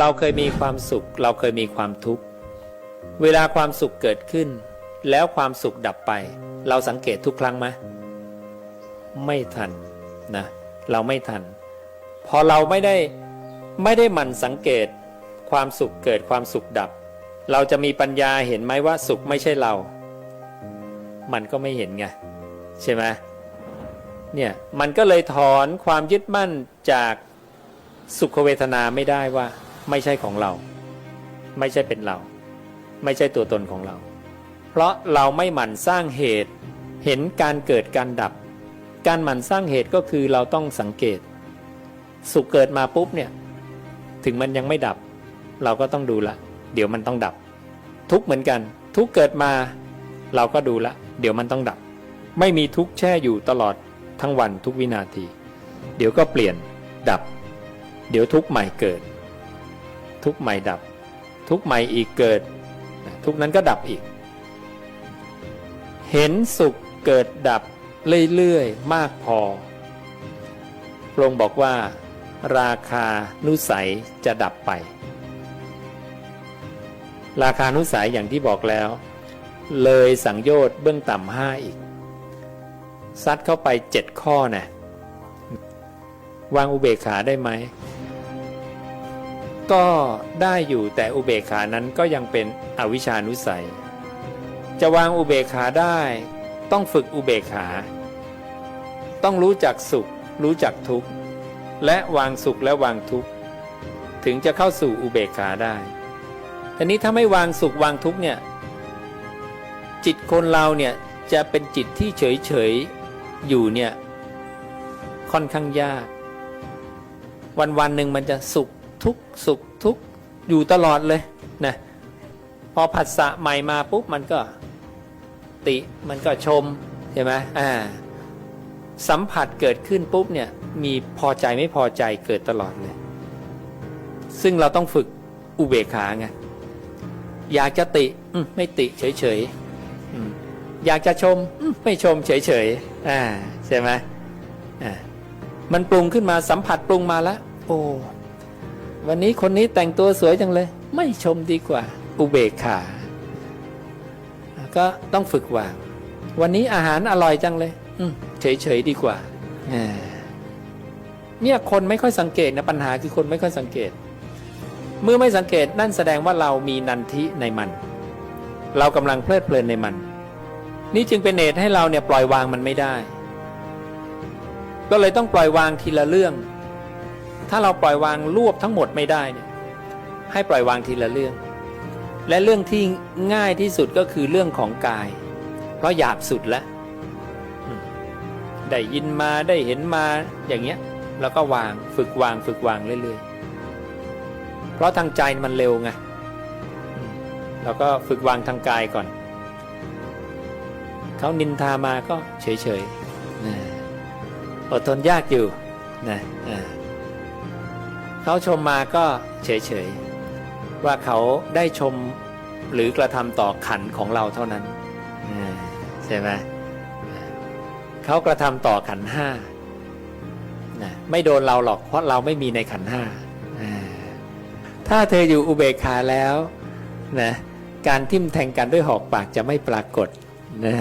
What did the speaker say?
เราเคยมีความสุข เราเคยมีความทุกข์ เวลาความสุขเกิดขึ้น แล้วความสุขดับไป เราสังเกตทุกครั้งไหมไม่ทันนะเราไม่ทัน พอเราไม่ได้ไม่ได้หมั่นสังเกต ความสุขเกิดความสุขดับ เราจะมีปัญญาเห็นไหมว่าสุขไม่ใช่เรา มันก็ไม่เห็นไงใช่ไหมเนี่ยมันก็เลยถอนความยึดมั่นจากสุขเวทนาไม่ได้ว่า ไม่ใช่ของเรา ไม่ใช่เป็นเรา ไม่ใช่ตัวตนของเรา เพราะเราไม่หมั่นสร้างเหตุ เห็นการเกิดการดับ การหมั่นสร้างเหตุก็คือเราต้องสังเกต สุขเกิดมาปุ๊บเนี่ย ถึงมันยังไม่ดับ เราก็ต้องดูละ เดี๋ยวมันต้องดับ ทุกเหมือนกัน ทุกเกิดมา เราก็ดูละ เดี๋ยวมันต้องดับ ไม่มีทุกแช่อยู่ตลอดทั้งวันทุกวินาที เดี๋ยวก็เปลี่ยนดับ เดี๋ยวทุกใหม่เกิด ทุกใหม่ดับ ทุกใหม่อีกเกิด ทุกนั้นก็ดับอีก เห็นสุขเกิดดับเรื่อยๆมากพอพระองค์บอกว่า ราคานุสัยจะดับไป ราคานุสัยอย่างที่บอกแล้ว เลยสังโยชน์เบื้องต่ำห้าอีก ซัดเข้าไปเจ็ดข้อนะวางอุเบกขาได้ไหม ก็ได้อยู่แต่อุเบกขานั้นก็ยังเป็นอวิชานุสัย จะวางอุเบกขาได้ ต้องฝึกอุเบกขา ต้องรู้จักสุข รู้จักทุกข์ และวางสุขและวางทุกข์ ถึงจะเข้าสู่อุเบกขาได้ทีนี้ถ้าไม่วางสุขวางทุกข์เนี่ยจิตคนเราเนี่ยจะเป็นจิตที่เฉยเฉยๆอยู่เนี่ยค่อนข้างยาก วันวันๆหนึ่งมันจะสุข ทุกข์สุขทุกข์อยู่ตลอดเลยนะพอผัสสะใหม่มาปุ๊บมันก็ติมันก็ชมใช่ไหมอ่าสัมผัสเกิดขึ้นปุ๊บเนี่ยมีพอใจไม่พอใจเกิดตลอดเลย ซึ่งเราต้องฝึกอุเบกขาไงอยากจะติมไม่ติเฉยๆอืมอยากจะชมมไม่ชมเฉยๆอ่าใช่ไหมอ่ามันปรุงขึ้นมาสัมผัสปรุงมาแล้วโอ้ วันนี้คนนี้แต่งตัวสวยจังเลย ไม่ชมดีกว่า อุเบกขา ก็ต้องฝึกวางวันนี้อาหารอร่อยจังเลย อืเฉยๆดีกว่าเนี่ยคนไม่ค่อยสังเกตนะปัญหาคือคนไม่ค่อยสังเกต เมื่อไม่สังเกตนั่นแสดงว่าเรามีนันทิในมัน เรากำลังเพลิดเพลินในมัน นี่จึงเป็นเหตุให้เราเนี่ยปล่อยวางมันไม่ได้ ก็เลยต้องปล่อยวางทีละเรื่อง ถ้าเราปล่อยวางรวบทั้งหมดไม่ได้เนี่ยให้ปล่อยวางทีละเรื่อง และเรื่องที่ง่ายที่สุดก็คือเรื่องของกาย เพราะหยาบสุดแล้วได้ยินมาได้เห็นมาอย่างเงี้ยแล้วก็วางฝึกวางฝึกวางเรื่อยๆ เพราะทางใจมันเร็วไงแล้วก็ฝึกวางทางกายก่อน เขานินทามาก็เฉยๆอดทนยากอยู่นะอ่า เขาชมมาก็เฉยๆ ว่าเขาได้ชมหรือกระทำต่อขันของเราเท่านั้นใช่ไหมเขากระทำต่อขันห้าไม่โดนเราหรอกเพราะเราไม่มีในขันห้าอ่าถ้าเธออยู่อุเบกขาแล้วนะการทิ่มแทงกันด้วยหอกปากจะไม่ปรากฏนะ